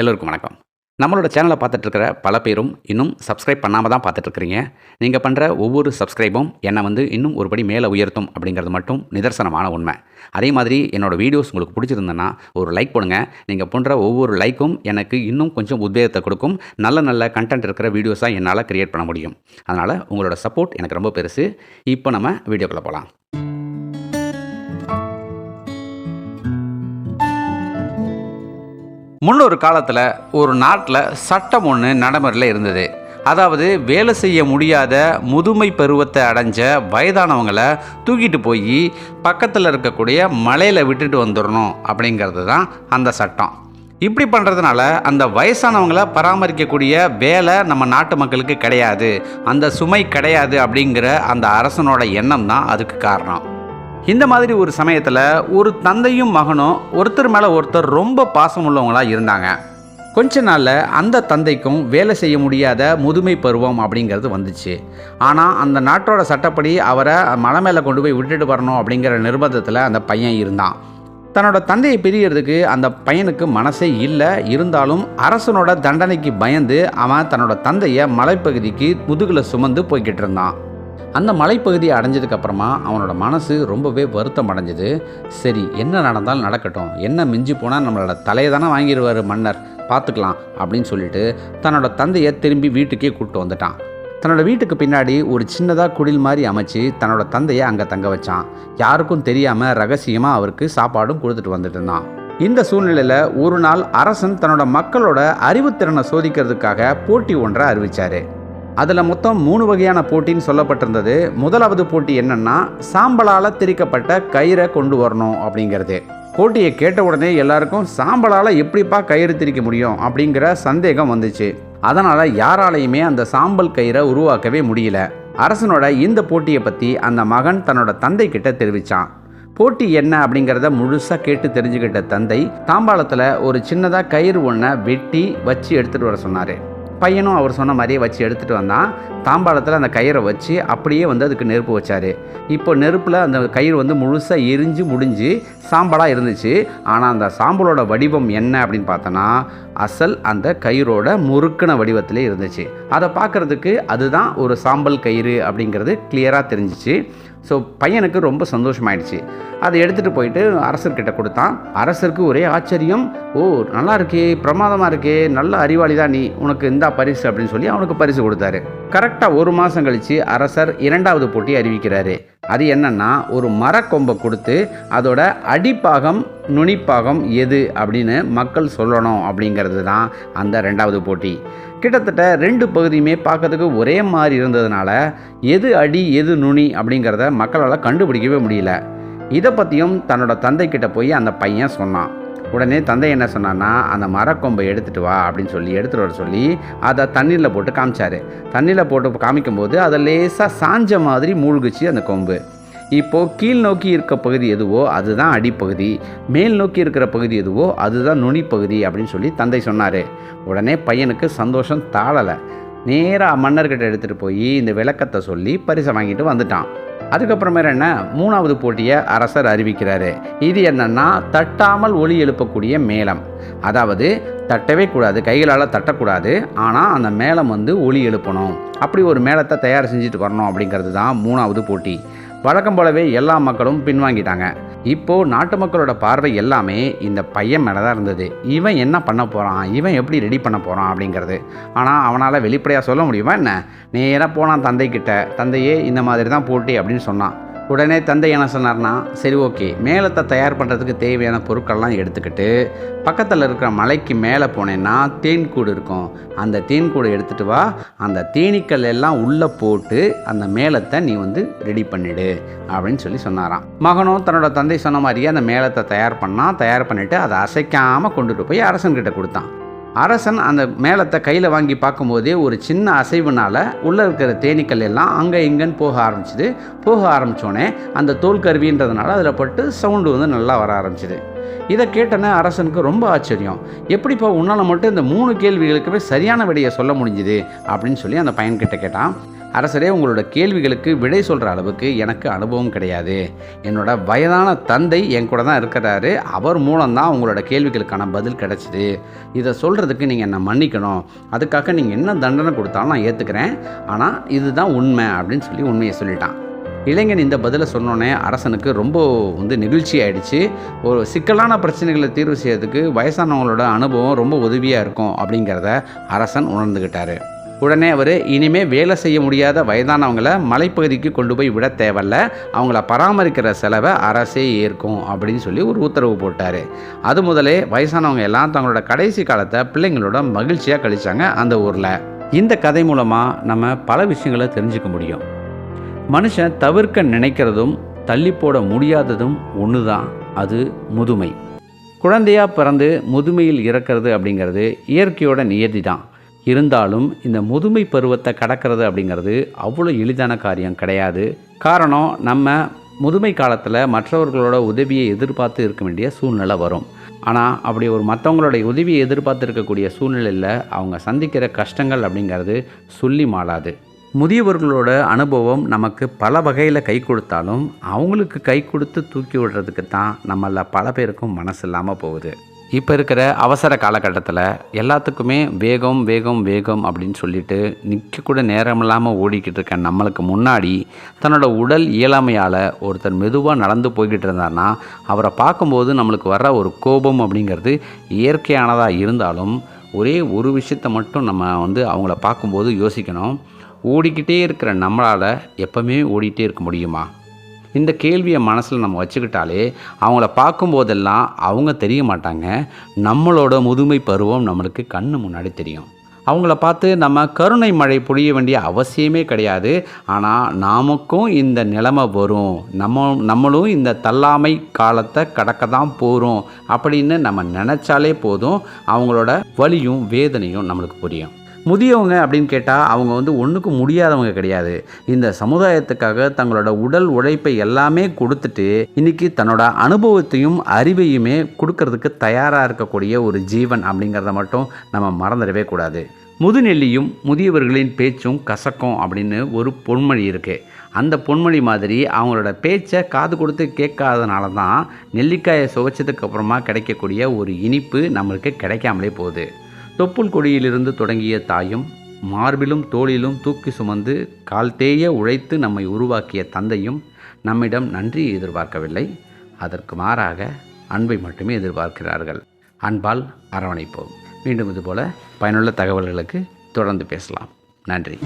எல்லோருக்கும் வணக்கம். நம்மளோட சேனலை பார்த்துட்ருக்கிற பல பேரும் இன்னும் சப்ஸ்கிரைப் பண்ணாமல் தான் பார்த்துட்ருக்கிறீங்க. நீங்கள் பண்ணுற ஒவ்வொரு சப்ஸ்கிரைபும் என்னை வந்து இன்னும் ஒரு படி மேலே உயர்த்தும் அப்படிங்கிறது மட்டும் நிதர்சனமான உண்மை. அதே மாதிரி என்னோட வீடியோஸ் உங்களுக்கு பிடிச்சிருந்ததுன்னா ஒரு லைக் போடுங்கள் நீங்கள் பண்ணுற ஒவ்வொரு லைக்கும் எனக்கு இன்னும் கொஞ்சம் உத்வேகத்தை கொடுக்கும். நல்ல நல்ல கண்டென்ட் இருக்கிற வீடியோஸாக என்னால் க்ரியேட் பண்ண முடியும். அதனால் உங்களோட சப்போர்ட் எனக்கு ரொம்ப பெருசு. இப்போ நம்ம வீடியோக்குள்ளே போகலாம். முன்னொரு காலத்தில் ஒரு நாட்டில் சட்டம் ஒன்று நடைமுறையில் இருந்தது. அதாவது வேலை செய்ய முடியாத முதுமை பருவத்தை அடைஞ்ச வயதானவங்களை தூக்கிட்டு போய் பக்கத்தில் இருக்கக்கூடிய மலையில் விட்டுட்டு வந்துடணும் அப்படிங்கிறது தான் அந்த சட்டம். இப்படி பண்ணுறதுனால அந்த வயசானவங்களை பராமரிக்கக்கூடிய வேலை நம்ம நாட்டு மக்களுக்கு கிடையாது. அந்த சுமை கிடையாது அப்படிங்கிற அந்த அரசனோட எண்ணம் தான் அதுக்கு காரணம். இந்த மாதிரி ஒரு சமயத்தில் ஒரு தந்தையும் மகனும் ஒருத்தர் மேலே ஒருத்தர் ரொம்ப பாசம் உள்ளவங்களாக இருந்தாங்க. கொஞ்ச நாளில் அந்த தந்தைக்கும் வேலை செய்ய முடியாத முதுமை பருவம் அப்படிங்கிறது வந்துச்சு. ஆனால் அந்த நாட்டோட சட்டப்படி அவரை மலை மேலே கொண்டு போய் விட்டுட்டு வரணும் அப்படிங்கிற நிர்பந்தத்தில் அந்த பையன் இருந்தான். தன்னோட தந்தையை பிரியறதுக்கு அந்த பையனுக்கு மனசே இல்லை. இருந்தாலும் அரசனோட தண்டனைக்கு பயந்து அவன் தன்னோட தந்தையை மலைப்பகுதிக்கு முதுகில் சுமந்து போய்கிட்டு இருந்தான். அந்த மலைப்பகுதியை அடைஞ்சதுக்கப்புறமா அவனோட மனசு ரொம்பவே வருத்தம் அடைஞ்சது. சரி என்ன நடந்தாலும் நடக்கட்டும். என்ன மிஞ்சி போனால் நம்மளோட தலையை தானே வாங்கிடுவார் மன்னர். பார்த்துக்கலாம் அப்படின்னு சொல்லிட்டு தன்னோட தந்தையை திரும்பி வீட்டுக்கே கூப்பிட்டு வந்துட்டான். தன்னோட வீட்டுக்கு பின்னாடி ஒரு சின்னதாக குடில் மாதிரி அமைச்சு தன்னோட தந்தையை அங்கே தங்க வச்சான். யாருக்கும் தெரியாமல் ரகசியமாக அவருக்கு சாப்பாடும் கொடுத்துட்டு வந்துட்டு இருந்தான். இந்த சூழ்நிலையில் ஒரு நாள் அரசன் தன்னோட மக்களோட அறிவுத்திறனை சோதிக்கிறதுக்காக போட்டி ஒன்றை அறிவிச்சாரு. அதில் மொத்தம் மூணு வகையான போட்டின்னு சொல்லப்பட்டிருந்தது. முதலாவது போட்டி என்னன்னா சாம்பலால் திரிக்கப்பட்ட கயிறை கொண்டு வரணும் அப்படிங்கிறது. போட்டியை கேட்ட உடனே எல்லாருக்கும் சாம்பலால் எப்படிப்பா கயிறு திரிக்க முடியும்? அப்படிங்கிற சந்தேகம் வந்துச்சு. அதனால் யாராலையுமே அந்த சாம்பல் கயிறை உருவாக்கவே முடியல. அரசனோட இந்த போட்டியை பற்றி அந்த மகன் தன்னோட தந்தை கிட்ட தெரிவித்தான் போட்டி என்ன அப்படிங்கிறத முழுசாக கேட்டு தெரிஞ்சுக்கிட்ட தந்தை தாம்பாளத்தில் ஒரு சின்னதாக கயிறு ஒன்றை வெட்டி வச்சு எடுத்துகிட்டு வர சொன்னார். பையனும் அவர் சொன்ன மாதிரியே வச்சு எடுத்துகிட்டு வந்தான். தாம்பாளத்தில் அந்த கயிறை வச்சு அப்படியே வந்து அதுக்கு நெருப்பு வச்சார். இப்போ நெருப்பில் அந்த கயிறு வந்து முழுசாக எரிஞ்சு முடிஞ்சு சாம்பலாக இருந்துச்சு. ஆனால் அந்த சாம்பலோட வடிவம் என்ன அப்படின்னு பார்த்தோன்னா அசல் அந்த கயிறோட முறுக்கின வடிவத்திலே இருந்துச்சு. அதை பார்க்குறதுக்கு அதுதான் ஒரு சாம்பல் கயிறு அப்படிங்கிறது கிளியராக தெரிஞ்சிச்சு. ஸோ பையனுக்கு ரொம்ப சந்தோஷமாயிடுச்சு. அதை எடுத்துகிட்டு போயிட்டு அரசர்கிட்ட கொடுத்தான். அரசருக்கு ஒரே ஆச்சரியம். ஓ நல்லா இருக்கே பிரமாதமாக இருக்கே நல்ல அறிவாளி தான் நீ. உனக்கு இந்தா பரிசு அப்படின்னு சொல்லி அவனுக்கு பரிசு கொடுத்தாரு. கரெக்டாக ஒரு மாதம் கழித்து அரசர் இரண்டாவது போட்டி அறிவிக்கிறாரு. அது என்னென்னா ஒரு மரக்கொம்பை கொடுத்து அதோட அடிப்பாகம் நுனிப்பாகம் எது அப்படின்னு மக்கள் சொல்லணும் அப்படிங்கிறது தான் அந்த ரெண்டாவது போட்டி. கிட்டத்தட்ட ரெண்டு பகுதியுமே பார்க்கறதுக்கு ஒரே மாதிரி இருந்ததுனால எது அடி எது நுனி அப்படிங்கிறத மக்களால் கண்டுபிடிக்கவே முடியல. இதை பற்றியும் தன்னோட தந்தைக்கிட்ட போய் அந்த பையன் சொன்னான். உடனே தந்தை என்ன சொன்னான்னா அந்த மரக்கொம்பை எடுத்துகிட்டு வா அப்படின்னு சொல்லி எடுத்துகிட்டு வர சொல்லி அதை தண்ணீரில் போட்டு காமிச்சாரு. தண்ணியில் போட்டு காமிக்கும்போது அதை லேசாக சாஞ்ச மாதிரி மூழ்கிச்சு அந்த கொம்பு. இப்போது கீழ் நோக்கி இருக்க பகுதி எதுவோ அதுதான் அடிப்பகுதி. மேல் நோக்கி இருக்கிற பகுதி எதுவோ அதுதான் நுனிப்பகுதி அப்படின்னு சொல்லி தந்தை சொன்னார். உடனே பையனுக்கு சந்தோஷம் தாழலை. நேராக மன்னர்கிட்ட எடுத்துகிட்டு போய் இந்த விளக்கத்தை சொல்லி பரிசை வாங்கிட்டு வந்துட்டான். அதுக்கப்புறமேல என்ன? மூணாவது போட்டியை அரசர் அறிவிக்கிறாரு. இது என்னன்னா தட்டாமல் ஒளி எழுப்பக்கூடிய மேளம். அதாவது தட்டவே கூடாது கைகளால் தட்டக்கூடாது ஆனால் அந்த மேளம் வந்து ஒளி எழுப்பணும். அப்படி ஒரு மேளத்தை தயார் செஞ்சுட்டு வரணும் அப்படிங்கிறது தான் மூணாவது போட்டி. வழக்கம் போலவே எல்லா மக்களும் பின்வாங்கிட்டாங்க. இப்போது நாட்டு மக்களோட பார்வை எல்லாமே இந்த பையன் மேலே தான் இருந்தது. இவன் என்ன பண்ண போகிறான் இவன் எப்படி ரெடி பண்ண போகிறான் அப்படிங்கிறது. ஆனால் அவனால் வெளிப்படையாக சொல்ல முடியுமா என்ன? நேராக போனான் தந்தைக்கிட்ட தந்தையே இந்த மாதிரி தான் போட்டி அப்படின்னு சொன்னான். உடனே தந்தை என்ன சொன்னார்னா சரி ஓகே. மேளத்தை தயார் பண்ணுறதுக்கு தேவையான பொருட்கள்லாம் எடுத்துக்கிட்டு பக்கத்தில் இருக்கிற மலைக்கு மேலே போனேன்னா தேன்கூடு இருக்கும். அந்த தேன்கூடை எடுத்துகிட்டு வா. அந்த தேனீக்கள் எல்லாம் உள்ளே போட்டு அந்த மேளத்தை நீ வந்து ரெடி பண்ணிடு அப்படின்னு சொல்லி சொன்னாராம். மகனும் தன்னோட தந்தை சொன்ன மாதிரியே அந்த மேளத்தை தயார் பண்ணால் தயார் பண்ணிவிட்டு அதை அசைக்காமல் கொண்டுட்டு போய் அரசன்கிட்ட கொடுத்தான். அரசன் அந்த மேளத்தை கையில் வாங்கி பார்க்கும்போதே ஒரு சின்ன அசைவுனால் உள்ளே இருக்கிற தேனீக்கள் எல்லாம் அங்கே இங்கேன்னு போக ஆரம்பிச்சிது. போக ஆரம்பித்தோடனே அந்த தோல் கருவின்றதுனால அதில் பட்டு சவுண்டு வந்து நல்லா வர ஆரம்பிச்சிது. இதை கேட்டனே அரசனுக்கு ரொம்ப ஆச்சரியம். எப்படிப்பா உன்னால் மட்டும் இந்த மூணு கேள்விகளுக்குமே சரியான விடையை சொல்ல முடிஞ்சுது அப்படின்னு சொல்லி அந்த பையன்கிட்ட கேட்டான். அரசரே உங்களோட கேள்விகளுக்கு விடை சொல்கிற அளவுக்கு எனக்கு அனுபவம் கிடையாது. என்னோட வயதான தந்தை என் கூட தான் இருக்கிறாரு. அவர் மூலம்தான் உங்களோட கேள்விகளுக்கான பதில் கிடச்சிது. இதை சொல்கிறதுக்கு நீங்கள் என்னை மன்னிக்கணும்? அதுக்காக நீங்கள் என்ன தண்டனை கொடுத்தாலும் நான் ஏற்றுக்கிறேன் ஆனால் இதுதான் உண்மை அப்படின்னு சொல்லி உண்மையை சொல்லிட்டான். இளைஞன் இந்த பதிலை சொன்னோன்னே அரசனுக்கு ரொம்ப வந்து நெகிழ்ச்சி ஆயிடுச்சு. ஒரு சிக்கலான பிரச்சனைகளை தீர்வு செய்யறதுக்கு வயசானவங்களோட அனுபவம் ரொம்ப உதவியாக இருக்கும் அப்படிங்கிறத அரசன் உணர்ந்துக்கிட்டாரு உடனே அவர் இனிமே வேலை செய்ய முடியாத வயதானவங்களை மலைப்பகுதிக்கு கொண்டு போய் விட தேவையில்ல. அவங்கள பராமரிக்கிற செலவை அரசே ஏற்கும் அப்படின்னு சொல்லி ஒரு உத்தரவு போட்டார். அது முதலே வயசானவங்க எல்லாம் தங்களோட கடைசி காலத்தை பிள்ளைங்களோட மகிழ்ச்சியாக கழிச்சாங்க அந்த ஊரில். இந்த கதை மூலமாக நம்ம பல விஷயங்களை தெரிஞ்சுக்க முடியும். மனுஷன் தவிர்க்க நினைக்கிறதும் தள்ளி போட முடியாததும் ஒன்று தான் அது முதுமை. குழந்தையாக பிறந்து முதுமையில் இறக்கிறது அப்படிங்கிறது இயற்கையோட நியதி தான் இருந்தாலும் இந்த முதுமை பருவத்தை கடக்கிறது அப்படிங்கிறது அவ்வளோ எளிதான காரியம் கிடையாது. காரணம் நம்ம முதுமை காலத்தில் மற்றவர்களோட உதவியை எதிர்பார்த்து இருக்க வேண்டிய சூழ்நிலை வரும். ஆனால் அப்படி ஒரு மற்றவங்களுடைய உதவியை எதிர்பார்த்து இருக்கக்கூடிய சூழ்நிலையில் அவங்க சந்திக்கிற கஷ்டங்கள் அப்படிங்கிறது சொல்லி மாளாது. முதியவர்களோட அனுபவம் நமக்கு பல வகையில் கை கொடுத்தாலும் அவங்களுக்கு கை கொடுத்து தூக்கி விடுறதுக்கு தான் நம்மள பல பேருக்கும் மனசு இல்லாமல் போகுது. இப்போ இருக்கிற அவசர காலகட்டத்தில் எல்லாத்துக்குமே வேகம் வேகம் வேகம் அப்படின்னு சொல்லிட்டு நிற்கக்கூட நேரம் இல்லாமல் ஓடிக்கிட்டு இருக்க நம்மளுக்கு முன்னாடி தன்னோட உடல் இயலாமையால் ஒருத்தர் மெதுவாக நடந்து போய்கிட்டு இருந்தார்னா அவரை பார்க்கும்போது நம்மளுக்கு வர்ற ஒரு கோபம் அப்படிங்கிறது இயற்கையானதாக இருந்தாலும் ஒரே ஒரு விஷயத்தை மட்டும் நம்ம வந்து அவங்கள பார்க்கும்போது யோசிக்கணும். ஓடிக்கிட்டே இருக்கிற நம்மளால் எப்போவுமே ஓடிக்கிட்டே இருக்க முடியுமா? இந்த கேள்வியை மனசில் நம்ம வச்சுக்கிட்டாலே அவங்கள பார்க்கும்போதெல்லாம் அவங்க தெரிய மாட்டாங்க. நம்மளோட முதுமை பருவம் நம்மளுக்கு கண்ணு முன்னாடி தெரியும். அவங்கள பார்த்து நம்ம கருணை மழை பொழிய வேண்டிய அவசியமே கிடையாது. ஆனால் நாமக்கும் இந்த நிலைமை வரும். நம்ம நம்மளும் இந்த தள்ளாமை காலத்தை கடக்க தான் போகிறோம் அப்படின்னு நம்ம நினச்சாலே போதும். அவங்களோட வலியும் வேதனையும் நம்மளுக்கு புரியும். முதியவங்க அப்படின்னு கேட்டால் அவங்க வந்து ஒன்றுக்கும் முடியாதவங்க கிடையாது. இந்த சமுதாயத்துக்காக தங்களோட உடல் உழைப்பை எல்லாமே கொடுத்துட்டு இன்னைக்கு தன்னோட அனுபவத்தையும் அறிவையுமே கொடுக்கறதுக்கு தயாராக இருக்கக்கூடிய ஒரு ஜீவன் அப்படிங்கிறத மட்டும் நம்ம மறந்துடவே கூடாது. முதுநெல்லியும் முதியவர்களின் பேச்சும் கசக்கும் அப்படின்னு ஒரு பொன்மொழி இருக்குது அந்த பொன்மொழி மாதிரி அவங்களோட பேச்சை காது கொடுத்து கேட்காதனால தான் நெல்லிக்காயை சுவைச்சதுக்கு அப்புறமா கிடைக்கக்கூடிய ஒரு இனிப்பு நம்மளுக்கு கிடைக்காமலே போகுது. தொப்புள் கொடியிலிருந்து தொடங்கிய தாயும் மார்பிலும் தோளிலும் தூக்கி சுமந்து கால்தேய உழைத்து நம்மை உருவாக்கிய தந்தையும் நம்மிடம் நன்றி எதிர்பார்க்கவில்லை. அதற்கு மாறாக அன்பை மட்டுமே எதிர்பார்க்கிறார்கள். அன்பால் அரவணைப்போம். மீண்டும் இதுபோல பயனுள்ள தகவல்களுக்கு தொடர்ந்து பேசலாம். நன்றி.